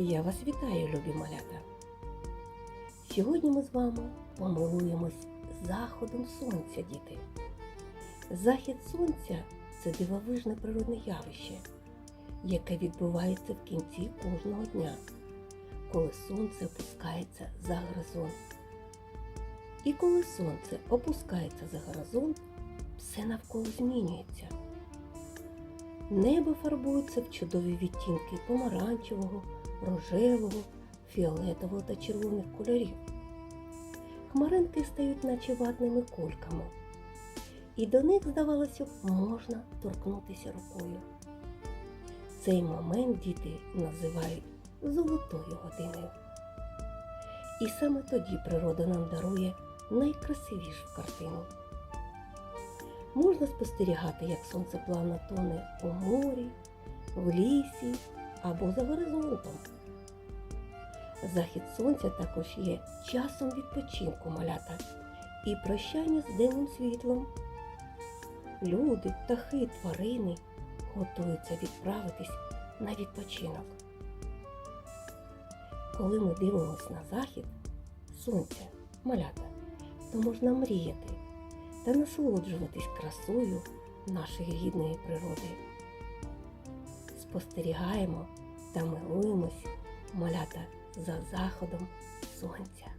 Я вас вітаю, любі малята. Сьогодні ми з вами помилуємось заходом сонця, діти. Захід сонця це дивовижне природне явище, яке відбувається в кінці кожного дня, коли сонце опускається за горизонт. І коли сонце опускається за горизонт, все навколо змінюється. Небо фарбується в чудові відтінки помаранчевого, рожевого, фіолетового та червоних кольорів. Хмаринки стають наче ватними кульками, і до них, здавалося можна торкнутися рукою. Цей момент діти називають золотою годиною. І саме тоді природа нам дарує найкрасивішу картину. Можна спостерігати, як сонце плавно тоне у морі, в лісі або за горизонтом. Захід сонця також є часом відпочинку малята і прощання з денним світлом. Люди, птахи, тварини готуються відправитись на відпочинок. Коли ми дивимося на захід сонця, малята, то можна мріяти та насолоджуватись красою нашої рідної природи. Спостерігаємо та милуємось малята за заходом сонця.